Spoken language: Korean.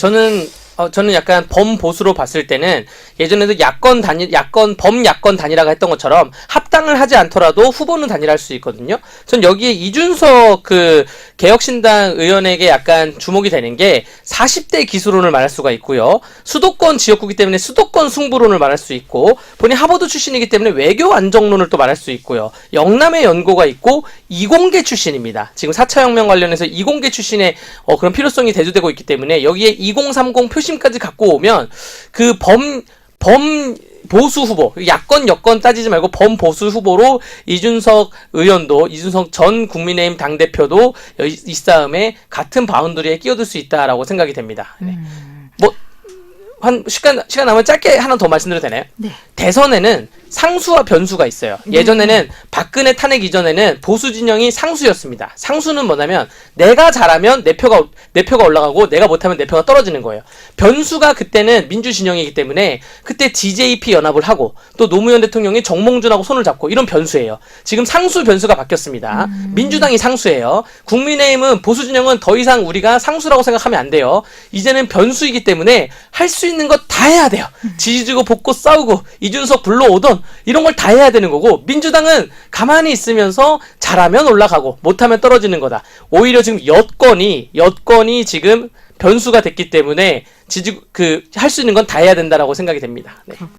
저는 어, 저는 약간 범보수로 봤을 때는 예전에도 야권 단일 야권 범야권 단일화가 했던 것처럼 합당을 하지 않더라도 후보는 단일할 수 있거든요. 전 여기에 이준석 그 개혁신당 의원에게 약간 주목이 되는 게 40대 기수론을 말할 수가 있고요. 수도권 지역구기 때문에 수도권 승부론을 말할 수 있고 본인 하버드 출신이기 때문에 외교 안정론을 또 말할 수 있고요. 영남의 연고가 있고 이공계 출신입니다. 지금 4차 혁명 관련해서 이공계 출신의 어, 그런 필요성이 대두되고 있기 때문에 여기에 2030 표심까지 갖고 오면 그 범 범 보수 후보 야권 여권 따지지 말고 범보수 후보로 이준석 의원도 이준석 전 국민의힘 당 대표도 이, 이 싸움에 같은 바운더리에 끼어들 수 있다라고 생각이 됩니다. 네. 뭐한 시간 시간 남으면 짧게 하나 더 말씀드려도 되나요? 네. 대선에는 상수와 변수가 있어요. 예전에는 박근혜 탄핵 이전에는 보수 진영이 상수였습니다. 상수는 뭐냐면 내가 잘하면 내 표가 내 표가 올라가고 내가 못하면 내 표가 떨어지는 거예요. 변수가 그때는 민주 진영이기 때문에 그때 DJP 연합을 하고 또 노무현 대통령이 정몽준하고 손을 잡고 이런 변수예요. 지금 상수 변수가 바뀌었습니다. 민주당이 상수예요. 국민의힘은 보수 진영은 더 이상 우리가 상수라고 생각하면 안 돼요. 이제는 변수이기 때문에 할 수 있는 것 다 해야 돼요. 지지주고 복고 싸우고 이준석 불러오던 이런 걸 다 해야 되는 거고 민주당은 가만히 있으면서 잘하면 올라가고 못하면 떨어지는 거다. 오히려 지금 여권이 여권이 지금 변수가 됐기 때문에 지지 그 할 수 있는 건 다 해야 된다라고 생각이 됩니다. 네.